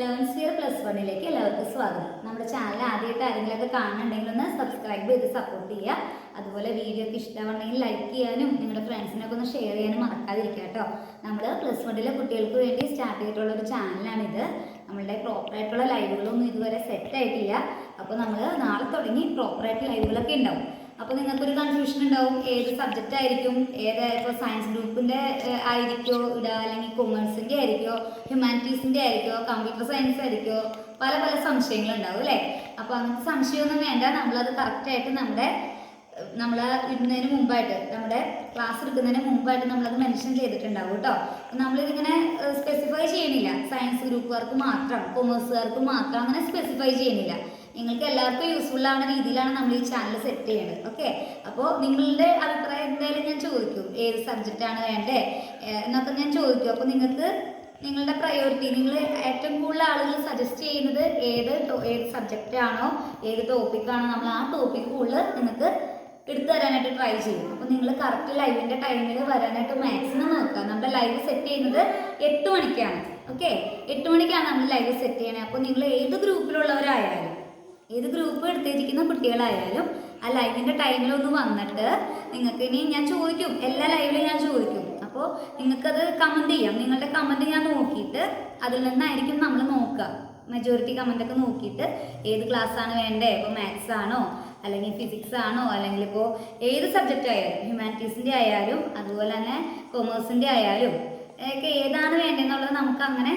Elevens year plus വണ്ണിലേക്ക് എല്ലാവർക്കും സ്വാഗതം. നമ്മുടെ ചാനൽ ആദ്യമായിട്ട് ആരെങ്കിലുമൊക്കെ കാണുന്നുണ്ടെങ്കിൽ ഒന്ന് സബ്സ്ക്രൈബ് ചെയ്ത് സപ്പോർട്ട് ചെയ്യുക. അതുപോലെ വീഡിയോ ഒക്കെ ഇഷ്ടമാണെങ്കിൽ ലൈക്ക് ചെയ്യാനും നിങ്ങളുടെ ഫ്രണ്ട്സിനൊക്കെ ഒന്ന് ഷെയർ ചെയ്യാനും മറക്കാതിരിക്കുക കേട്ടോ. നമ്മൾ പ്ലസ് വണ്ണിലെ കുട്ടികൾക്ക് വേണ്ടി സ്റ്റാർട്ട് ചെയ്തിട്ടുള്ള ഒരു ചാനലാണിത് നമ്മളുടെ പ്രോപ്പറായിട്ടുള്ള ലൈവുകളൊന്നും ഇതുവരെ സെറ്റ് ആയിട്ടില്ല. അപ്പോൾ നമ്മൾ നാളെ തുടങ്ങി പ്രോപ്പറായിട്ട് ലൈവുകളൊക്കെ ഉണ്ടാവും. അപ്പോൾ നിങ്ങൾക്കൊരു കൺഫ്യൂഷൻ ഉണ്ടാവും. ഏത് സബ്ജക്റ്റ് ആയിരിക്കും? ഏത് സയൻസ് ഗ്രൂപ്പിന്റെ ആയിരിക്കോ? ഇടുക അല്ലെങ്കിൽ കൊമേഴ്സിന്റെ ആയിരിക്കോ? ഹ്യൂമാനിറ്റീസിന്റെ ആയിരിക്കോ? Computer science ആയിരിക്കോ? പല പല സംശയങ്ങളുണ്ടാവും അല്ലേ? അപ്പോൾ അങ്ങനത്തെ സംശയമൊന്നും വേണ്ട. നമ്മളത് കറക്റ്റായിട്ട് നമ്മുടെ നമ്മൾ ഇടുന്നതിന് മുമ്പായിട്ട് നമ്മുടെ ക്ലാസ് എടുക്കുന്നതിന് മുമ്പായിട്ട് നമ്മളത് മെൻഷൻ ചെയ്തിട്ടുണ്ടാവും കേട്ടോ. നമ്മളിതിങ്ങനെ സ്പെസിഫൈ ചെയ്യണില്ല. സയൻസ് ഗ്രൂപ്പുകാർക്ക് മാത്രം കൊമേഴ്സുകാർക്ക് മാത്രം അങ്ങനെ സ്പെസിഫൈ ചെയ്യണില്ല. നിങ്ങൾക്ക് എല്ലാവർക്കും യൂസ്ഫുൾ ആവുന്ന രീതിയിലാണ് നമ്മൾ ഈ ചാനൽ സെറ്റ് ചെയ്യുന്നത് ഓക്കെ അപ്പോൾ നിങ്ങളുടെ അഭിപ്രായം എന്തായാലും ഞാൻ ചോദിക്കും. ഏത് സബ്ജക്റ്റാണ് വേണ്ടേ എന്നൊക്കെ ഞാൻ ചോദിക്കും. അപ്പോൾ നിങ്ങൾക്ക് നിങ്ങളുടെ പ്രയോറിറ്റി നിങ്ങൾ ഏറ്റവും കൂടുതൽ ആളുകൾ സജസ്റ്റ് ചെയ്യുന്നത് ഏത് ഏത് സബ്ജക്റ്റാണോ ഏത് ടോപ്പിക്കാണോ നമ്മൾ ആ ടോപ്പിക്ക് കൂടുതൽ നിങ്ങൾക്ക് എടുത്തു തരാനായിട്ട് ട്രൈ ചെയ്യും. അപ്പോൾ നിങ്ങൾ കറക്റ്റ് ലൈവിന്റെ ടൈമിൽ വരാനായിട്ട് മാക്സിമം നോക്കുക നമ്മുടെ ലൈവ് സെറ്റ് ചെയ്യുന്നത് എട്ട് മണിക്കാണ് ഓക്കെ എട്ട് മണിക്കാണ് നമ്മൾ ലൈവ് സെറ്റ് ചെയ്യണത് അപ്പോൾ നിങ്ങൾ ഏത് ഗ്രൂപ്പിലുള്ളവരായാലും ഏത് ഗ്രൂപ്പ് എടുത്തിരിക്കുന്ന കുട്ടികളായാലും ആ ലൈവിന്റെ ടൈമിലൊന്ന് വന്നിട്ട് നിങ്ങൾക്ക് ഇനി ഞാൻ ചോദിക്കും എല്ലാ ലൈവിലും ഞാൻ ചോദിക്കും. അപ്പോൾ നിങ്ങൾക്കത് കമന്റ് ചെയ്യാം. നിങ്ങളുടെ കമന്റ് ഞാൻ നോക്കിയിട്ട് അതിൽ നിന്നായിരിക്കും നമ്മൾ നോക്കുക. മെജോറിറ്റി കമന്റൊക്കെ നോക്കിയിട്ട് ഏത് ക്ലാസ് ആണ് വേണ്ടേ? ഇപ്പോൾ മാത്സ് ആണോ? അല്ലെങ്കിൽ ഫിസിക്സ് ആണോ? അല്ലെങ്കിൽ ഇപ്പോൾ ഏത് സബ്ജക്റ്റ് ആയാലും ഹ്യൂമാനിറ്റീസിന്റെ ആയാലും അതുപോലെ തന്നെ കൊമേഴ്സിന്റെ ആയാലും ഒക്കെ ഏതാണ് വേണ്ടതെന്നുള്ളത് നമുക്ക് അങ്ങനെ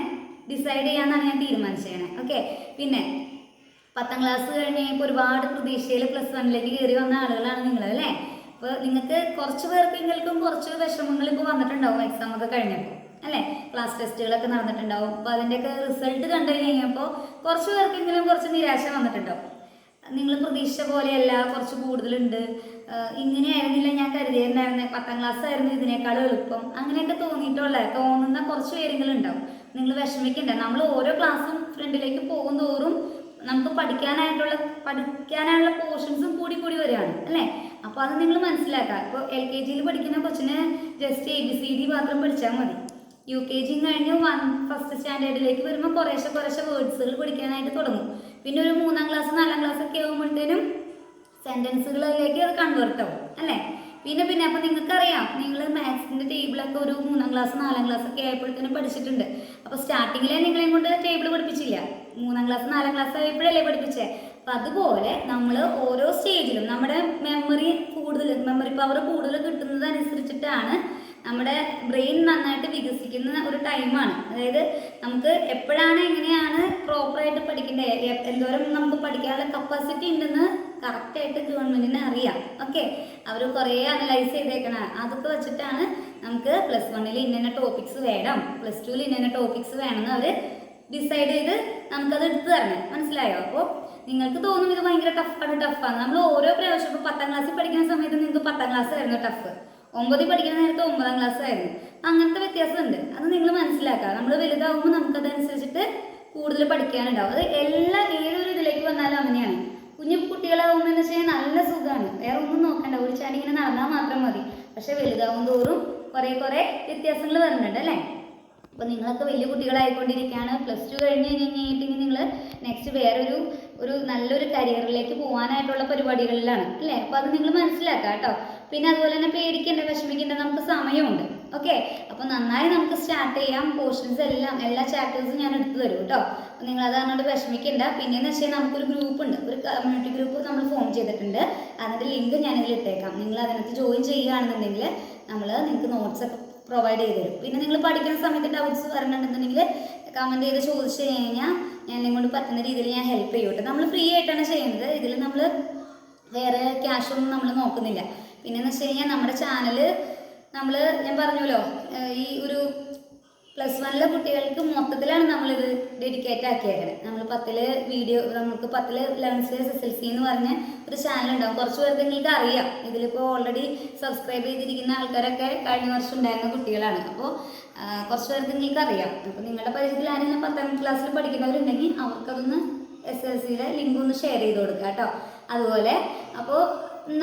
ഡിസൈഡ് ചെയ്യാമെന്നാണ് ഞാൻ തീരുമാനിച്ചത് ഓക്കെ പിന്നെ പത്താം ക്ലാസ് കഴിഞ്ഞ് ഇപ്പോൾ ഒരുപാട് പ്രതീക്ഷയിൽ പ്ലസ് വണ്ണിലേക്ക് കയറി വന്ന ആളുകളാണ് നിങ്ങൾ അല്ലേ? അപ്പോൾ നിങ്ങൾക്ക് കുറച്ച് പേർക്കെങ്കിലും കുറച്ച് വിഷമങ്ങൾ ഇപ്പോൾ വന്നിട്ടുണ്ടാവും എക്സാം ഒക്കെ കഴിഞ്ഞപ്പോൾ അല്ലേ? ക്ലാസ് ടെസ്റ്റുകളൊക്കെ നടന്നിട്ടുണ്ടാവും. അപ്പോൾ അതിന്റെയൊക്കെ റിസൾട്ട് കണ്ടു കഴിഞ്ഞപ്പോൾ കുറച്ച് പേർക്കെങ്കിലും കുറച്ച് നിരാശ വന്നിട്ടുണ്ടാവും. നിങ്ങൾ പ്രതീക്ഷിച്ച പോലെയല്ല കുറച്ച് കൂടുതലുണ്ട്. ഇങ്ങനെയായിരുന്നില്ല ഞാൻ കരുതിയിട്ടുണ്ടായിരുന്നത് പത്താം ക്ലാസ് ആയിരുന്നു ഇതിനേക്കാൾ എളുപ്പം. അങ്ങനെയൊക്കെ തോന്നിയിട്ടുള്ള. തോന്നുന്ന കുറച്ച് പേരെങ്കിലും ഉണ്ടാവും. നിങ്ങൾ വിഷമിക്കണ്ട. നമ്മൾ ഓരോ ക്ലാസ്സും ഫ്രണ്ടിലേക്ക് പോകും തോറും നമുക്ക് പഠിക്കാനായിട്ടുള്ള പഠിക്കാനായുള്ള പോർഷൻസും കൂടി കൂടി വരികയാണ് അല്ലേ? അപ്പോൾ അത് നിങ്ങൾ മനസ്സിലാക്കുക. ഇപ്പോൾ എൽ കെ ജിയിൽ പഠിക്കുന്ന കൊച്ചിന് just A B C D മാത്രം പഠിച്ചാൽ മതി. യു കെ ജി കഴിഞ്ഞ് വൺ ഫസ്റ്റ് സ്റ്റാൻഡേർഡിലേക്ക് വരുമ്പോൾ കുറേശ്ശെ കുറേശ്ശെ വേർഡ്സുകൾ പഠിക്കാനായിട്ട് തുടങ്ങും. പിന്നെ ഒരു മൂന്നാം ക്ലാസ് നാലാം ക്ലാസ് ഒക്കെ ആകുമ്പോഴത്തേനും സെന്റൻസുകളിലേക്ക് അത് കൺവേർട്ട് ആവും അല്ലേ? പിന്നെ പിന്നെ അപ്പോൾ നിങ്ങൾക്കറിയാം നിങ്ങൾ മാത്സിന്റെ ടേബിളൊക്കെ ഒരു മൂന്നാം ക്ലാസ് നാലാം ക്ലാസ് ഒക്കെ ആയപ്പോഴത്തേനും പഠിച്ചിട്ടുണ്ട്. അപ്പോൾ സ്റ്റാർട്ടിങ്ങിലെ നിങ്ങളെയും കൊണ്ട് ടേബിൾ പഠിപ്പിച്ചില്ല മൂന്നാം ക്ലാസ് നാലാം ക്ലാസ് ആയപ്പോഴല്ലേ പഠിപ്പിച്ചേ? അപ്പം അതുപോലെ നമ്മൾ ഓരോ സ്റ്റേജിലും നമ്മുടെ മെമ്മറി കൂടുതൽ മെമ്മറി പവർ കൂടുതൽ കിട്ടുന്നതനുസരിച്ചിട്ടാണ് നമ്മുടെ ബ്രെയിൻ നന്നായിട്ട് വികസിക്കുന്ന ഒരു ടൈമാണ് അതായത് നമുക്ക് എപ്പോഴാണ് എങ്ങനെയാണ് പ്രോപ്പറായിട്ട് പഠിക്കേണ്ടത് എന്തോരം നമുക്ക് പഠിക്കാനുള്ള കപ്പാസിറ്റി ഉണ്ടെന്ന് കറക്റ്റായിട്ട് ഗവൺമെന്റിന് അറിയാം. ഓക്കെ അവർ കുറേ അനലൈസ് ചെയ്തേക്കണ. അതൊക്കെ വെച്ചിട്ടാണ് നമുക്ക് പ്ലസ് വണ്ണിൽ ഇന്ന ടോപ്പിക്സ് വേണം. പ്ലസ് ടുവിൽ ഇന്ന ടോപ്പിക്സ് വേണമെന്ന് അവർ ഡിസൈഡ് ചെയ്ത് നമുക്കത് എടുത്തു തരണേ. മനസ്സിലായോ? അപ്പോൾ നിങ്ങൾക്ക് തോന്നും ഇത് ഭയങ്കര ടഫാണ് ടഫാണ് നമ്മൾ ഓരോ പ്രാവശ്യം ഇപ്പോൾ പത്താം ക്ലാസ്സിൽ പഠിക്കുന്ന സമയത്ത് നിങ്ങൾക്ക് പത്താം ക്ലാസ് ആയിരുന്നു ടഫ് ഒമ്പതിൽ പഠിക്കുന്ന നേരത്തെ ഒമ്പതാം ക്ലാസ് ആയിരുന്നു. അങ്ങനത്തെ വ്യത്യാസമുണ്ട്. അത് നിങ്ങൾ മനസ്സിലാക്കുക. നമ്മൾ വലുതാവുമ്പോൾ നമുക്കതനുസരിച്ചിട്ട് കൂടുതൽ പഠിക്കാനുണ്ടാവും. അത് എല്ലാ ഏതൊരു ഇതിലേക്ക് വന്നാലും അങ്ങനെയാണ്. കുഞ്ഞു കുട്ടികളാവുമ്പോൾ എന്ന് വെച്ചാൽ നല്ല സുഖമാണ്. വേറെ ഒന്നും നോക്കണ്ട. ഒരു ചാടി ഇങ്ങനെ നടന്നാൽ മാത്രം മതി. പക്ഷെ വലുതാവും തോറും കുറേ കുറേ വ്യത്യാസങ്ങൾ വരുന്നുണ്ട് അല്ലേ? അപ്പോൾ നിങ്ങളൊക്കെ വലിയ കുട്ടികളായിക്കൊണ്ടിരിക്കുകയാണ്. പ്ലസ് ടു കഴിഞ്ഞ് കഴിഞ്ഞിട്ടുണ്ടെങ്കിൽ നിങ്ങൾ നെക്സ്റ്റ് വേറൊരു ഒരു നല്ലൊരു കരിയറിലേക്ക് പോകാനായിട്ടുള്ള പരിപാടികളിലാണ് അല്ലേ? അപ്പോൾ അത് നിങ്ങൾ മനസ്സിലാക്കുക കേട്ടോ. പിന്നെ അതുപോലെ തന്നെ പേടിക്കേണ്ട വിഷമിക്കേണ്ട നമുക്ക് സമയമുണ്ട്. ഓക്കെ അപ്പോൾ നന്നായി നമുക്ക് സ്റ്റാർട്ട് ചെയ്യാം. പോർഷൻസ് എല്ലാം എല്ലാ ചാപ്റ്റേഴ്സും ഞാൻ എടുത്തു തരും കേട്ടോ. അപ്പോൾ നിങ്ങൾ അത് പറഞ്ഞുകൊണ്ട് വിഷമിക്കേണ്ട. പിന്നെയെന്ന് വെച്ചാൽ നമുക്കൊരു ഗ്രൂപ്പ് ഉണ്ട്. ഒരു കമ്മ്യൂണിറ്റി ഗ്രൂപ്പ് നമ്മൾ ഫോം ചെയ്തിട്ടുണ്ട്. അതിന്റെ ലിങ്ക് ഞാനിതിൽ ഇട്ടേക്കാം. നിങ്ങൾ അതിനകത്ത് ജോയിൻ ചെയ്യുകയാണെന്നുണ്ടെങ്കിൽ നമ്മൾ നിങ്ങൾക്ക് നോട്ട്സ് ഒക്കെ പ്രൊവൈഡ് ചെയ്ത് തരും. പിന്നെ നിങ്ങൾ പഠിക്കുന്ന സമയത്ത് ഡൗട്ട്സ് വരണമെന്നുണ്ടെങ്കിൽ കമന്റ് ചെയ്ത് ചോദിച്ചു കഴിഞ്ഞാൽ ഞാൻ നിങ്ങളോട് പറ്റുന്ന രീതിയിൽ ഞാൻ ഹെൽപ്പ് ചെയ്യും കേട്ടോ. നമ്മൾ ഫ്രീ ആയിട്ടാണ് ചെയ്യുന്നത്. ഇതിൽ നമ്മൾ വേറെ ക്യാഷൊന്നും നമ്മൾ നോക്കുന്നില്ല. പിന്നെയെന്ന് വെച്ച് കഴിഞ്ഞാൽ നമ്മുടെ ചാനൽ നമ്മൾ ഞാൻ പറഞ്ഞല്ലോ ഈ ഒരു പ്ലസ് വണ്ണിലെ കുട്ടികൾക്ക് മൊത്തത്തിലാണ് നമ്മളിത് ഡെഡിക്കേറ്റ് ആക്കിയേക്കുന്നത് നമ്മൾ പത്തിൽ വീഡിയോ നമുക്ക് പത്തിൽ ലെവൻസ് എസ് എസ് എൽ സി എന്ന് പറഞ്ഞ ഒരു ചാനൽ ഉണ്ടാവും. കുറച്ച് പേർക്ക് നിങ്ങൾക്ക് അറിയാം. ഇതിലിപ്പോൾ ഓൾറെഡി സബ്സ്ക്രൈബ് ചെയ്തിരിക്കുന്ന ആൾക്കാരൊക്കെ കഴിഞ്ഞ വർഷം ഉണ്ടായിരുന്ന കുട്ടികളാണ്. അപ്പോൾ കുറച്ച് പേർക്ക് നിങ്ങൾക്ക് അറിയാം. അപ്പോൾ നിങ്ങളുടെ പരിചയത്തിൽ ആരെങ്കിലും പത്താം ക്ലാസ്സിൽ പഠിക്കുന്നവരുണ്ടെങ്കിൽ അവർക്കതൊന്ന് എസ് എൽ സിയുടെ ലിങ്ക് ഒന്ന് ഷെയർ ചെയ്ത് കൊടുക്കുക കേട്ടോ. അതുപോലെ അപ്പോൾ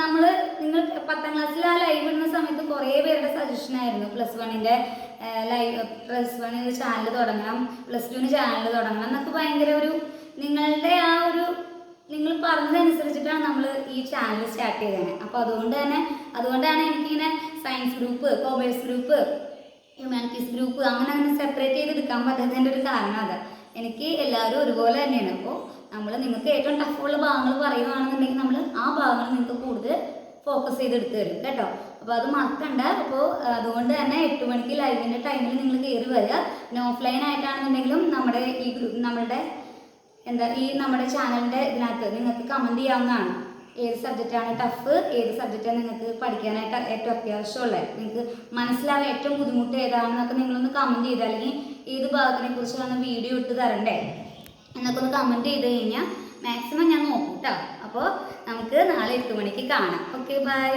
നമ്മൾ നിങ്ങൾ പത്താം ക്ലാസ്സിൽ ആ ലൈവ് ഇടുന്ന സമയത്ത് കുറേ പേരുടെ സജഷൻ ആയിരുന്നു. പ്ലസ് വണ്ണിന്റെ ലൈവ് പ്ലസ് വണ്ണിന് ചാനൽ തുടങ്ങണം പ്ലസ് ടുവിന് ചാനൽ തുടങ്ങണം എന്നൊക്കെ ഭയങ്കര ഒരു നിങ്ങളുടെ ആ ഒരു നിങ്ങൾ പറഞ്ഞതനുസരിച്ചിട്ടാണ് നമ്മൾ ഈ ചാനൽ സ്റ്റാർട്ട് ചെയ്തത്. അപ്പോൾ അതുകൊണ്ട് തന്നെ അതുകൊണ്ടാണ് എനിക്കിങ്ങനെ science group commerce group humanities group അങ്ങനെ അങ്ങനെ സെപ്പറേറ്റ് ചെയ്ത് എടുക്കാൻ പറ്റാത്തതിന്റെ ഒരു കാരണം അതാ. എനിക്ക് എല്ലാവരും ഒരുപോലെ തന്നെയാണ്. അപ്പോൾ നമ്മൾ നിങ്ങൾക്ക് ഏറ്റവും ടഫുള്ള ഭാഗങ്ങൾ പറയുകയാണെന്നുണ്ടെങ്കിൽ നമ്മൾ ആ കൂടുതൽ ഫോക്കസ് ചെയ്ത് എടുത്തു തരും കേട്ടോ? അപ്പോൾ അത് മറക്കണ്ട. അപ്പോൾ അതുകൊണ്ട് തന്നെ എട്ട് മണിക്ക് ലൈവിന്റെ ടൈമിൽ നിങ്ങൾ കയറി വരിക. പിന്നെ ഓഫ്ലൈൻ ആയിട്ടാണെന്നുണ്ടെങ്കിലും നമ്മുടെ ഈ നമ്മുടെ എന്താ ഈ നമ്മുടെ ചാനലിന്റെ ഇതിനകത്ത് നിങ്ങൾക്ക് കമന്റ് ചെയ്യാവുന്നതാണ്. ഏത് സബ്ജക്റ്റാണ് ടഫ് ഏത് സബ്ജക്റ്റാണ് നിങ്ങൾക്ക് പഠിക്കാനായിട്ട് ഏറ്റവും അത്യാവശ്യമുള്ളത്. നിങ്ങൾക്ക് മനസ്സിലാവാൻ ഏറ്റവും ബുദ്ധിമുട്ട് ഏതാണെന്നൊക്കെ നിങ്ങളൊന്ന് കമന്റ് ചെയ്ത് അല്ലെങ്കിൽ ഏത് ഭാഗത്തിനെ കുറിച്ചാണ് വീഡിയോ ഇട്ട് തരണ്ടേ എന്നൊക്കെ ഒന്ന് കമന്റ് ചെയ്ത് കഴിഞ്ഞാൽ മാക്സിമം ഞാൻ നോക്കും കേട്ടോ അപ്പോൾ നമുക്ക് നാളെ എട്ട് മണിക്ക് കാണാം. Okay bye